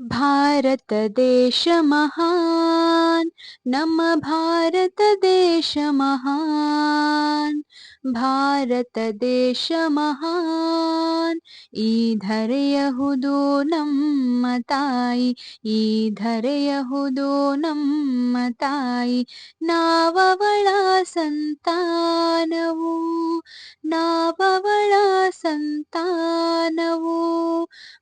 भारत देश भारतदेशमहान्। नम भारत देश महान भारत देश भारतदेशमहान् भारतदेशमहान् ईधरयहुदो नम तायि ईधरयहुदो नम तायि नाववळ सन्तानवु नाववळ सन्तानवु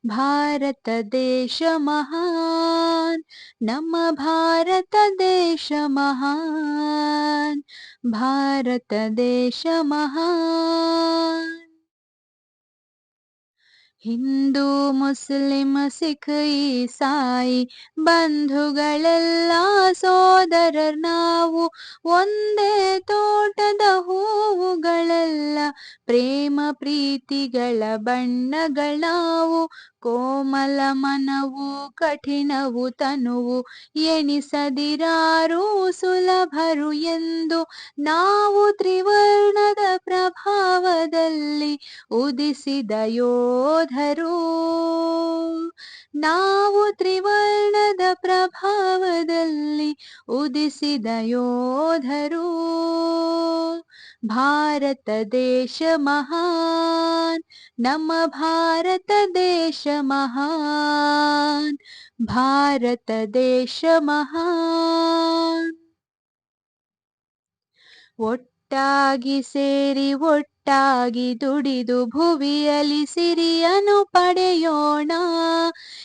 ಈ ಧರೆಯಹುದು ನಮ್ಮ ತಾಯಿ ನಾವವಳ ಸಂತಾನವು ನಾವವಳ ಸಂತಾನವು ಭಾರತ ದೇಶ ಮಹಾನ್ ನಮ್ಮ ಭಾರತ ದೇಶ ಮಹಾನ್ ಭಾರತ ದೇಶ ಮಹಾನ್ ಹಿಂದೂ ಮುಸ್ಲಿಂ ಸಿಖ್ ಈಸಾಯಿ ಬಂಧುಗಳೆಲ್ಲ ಸೋದರ ನಾವು ಒಂದೇ ತೋಟದ ಹೂವುಗಳೆಲ್ಲ ಪ್ರೇಮ ಪ್ರೀತಿಗಳ ಬಣ್ಣಗಳಾವು, ಕೋಮಲ ಮನವು, ಕಠಿಣವು, ತನುವು ಎಣಿಸದಿರಾರು ಸುಲಭರು ಎಂದು ನಾವು ತ್ರಿವರ್ಣದ ಪ್ರಭಾವದಲ್ಲಿ ಉದಿಸಿದ ಯೋಧರು. ನಾವು ತ್ರಿವರ್ಣದ ಪ್ರಭಾವದಲ್ಲಿ ಉದಿಸಿದ ಯೋಧರು. ಭಾರತ ದೇಶ ಮಹಾನ್, ನಮ್ಮ ಭಾರತ ದೇಶ ಮಹಾನ್, ಭಾರತ ದೇಶ ಮಹಾನ್. ಒಟ್ಟಾಗಿ ಸೇರಿ, ಒಟ್ಟಾಗಿ ದುಡಿದು ಭುವಿಯಲಿ ಸಿರಿಯನು ಪಡೆಯೋಣ.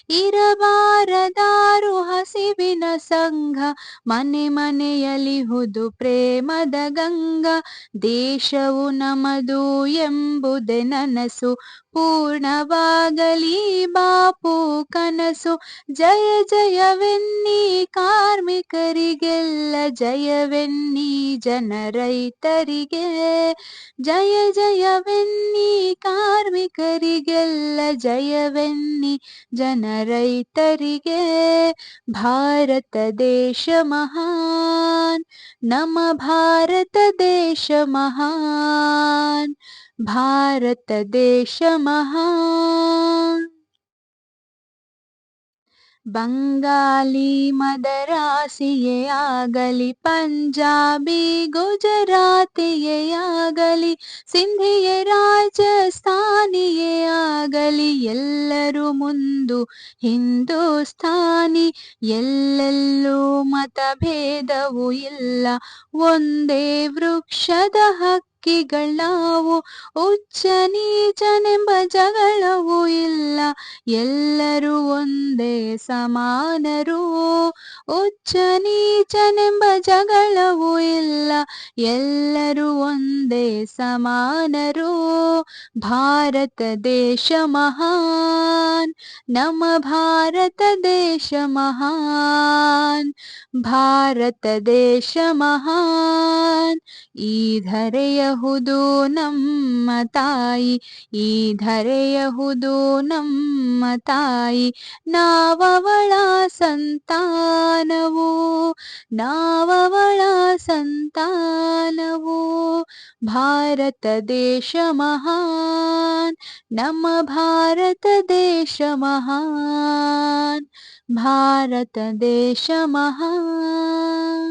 ಇರಬಾರದಾರು ಹಸಿವಿನ ಸಂಘ ಮನೆ ಮನೆಯಲ್ಲಿ ಹುದು ಪ್ರೇಮದ ಗಂಗಾ ದೇಶವು ನಮದು ಎಂಬುದೇ ನನಸು ಪೂರ್ಣವಾಗಲಿ ಬಾಪು ಕನಸು ಜಯ ಜಯವೆನ್ನಿ ಕಾರ್ಮಿಕರಿಗೆಲ್ಲ ಜಯವೆನ್ನಿ ಜನ ರೈತರಿಗೆ ಜಯ ಜಯವೆನ್ನಿ ಕಾರ್ಮಿಕರಿಗೆಲ್ಲ ಜಯವೆನ್ನಿ ಜನ ರೈತರಿಗೆ ಭಾರತ ದೇಶ ಮಹಾನ್ ನಮ್ಮ ಭಾರತ ದೇಶ ಮಹಾನ್ ಭಾರತ ದೇಶ ಮಹಾನ್ ಬಂಗಾಲಿ ಮದರಾಸಿಯೇ ಆಗಲಿ, ಪಂಜಾಬಿ ಗುಜರಾತಿಯೇ ಆಗಲಿ ಸಿಂಧಿಯ ರಾಜಸ್ಥಾನಿಯೇ ಆಗಲಿ, ಎಲ್ಲರೂ ಮುಂದು ಹಿಂದೂಸ್ಥಾನಿ, ಎಲ್ಲೆಲ್ಲೂ ಮತಭೇದವು ಇಲ್ಲ. ಒಂದೇ ವೃಕ್ಷದ ಹಕ್ಕಿಗಳಾವು, ಉಚ್ಚ ನೀಚನೆಂಬ ಜಗಳವೂ ಇಲ್ಲ ಎಲ್ಲರೂ ಒಂದೇ ಸಮಾನರು. ಉಚ್ಚ ನೀಚನೆಂಬ ಜಗಳವೂ ಇಲ್ಲ. ಎಲ್ಲರೂ ಒಂದೇ ಸಮಾನರು. ಭಾರತ ದೇಶ ಮಹಾನ್. ನಮ್ಮ ಭಾರತ ದೇಶ ಮಹಾನ್. ಭಾರತ ದೇಶ ಮಹಾನ್. ಈ ಧರೆಯಹುದು ನಮ್ಮ ತಾಯಿ. ಈ ಧರೆಯಹುದು ನಮ್ಮ ತಾಯಿ. ನಾವವಳ ಸಂತಾನವು ನಾವವಳ ಸಂತಾನವು ಭಾರತ ದೇಶ ಮಹಾನ್ ನಮ್ಮ ಭಾರತ ದೇಶ ಮಹಾನ್ ಭಾರತ ದೇಶ ಮಹಾನ್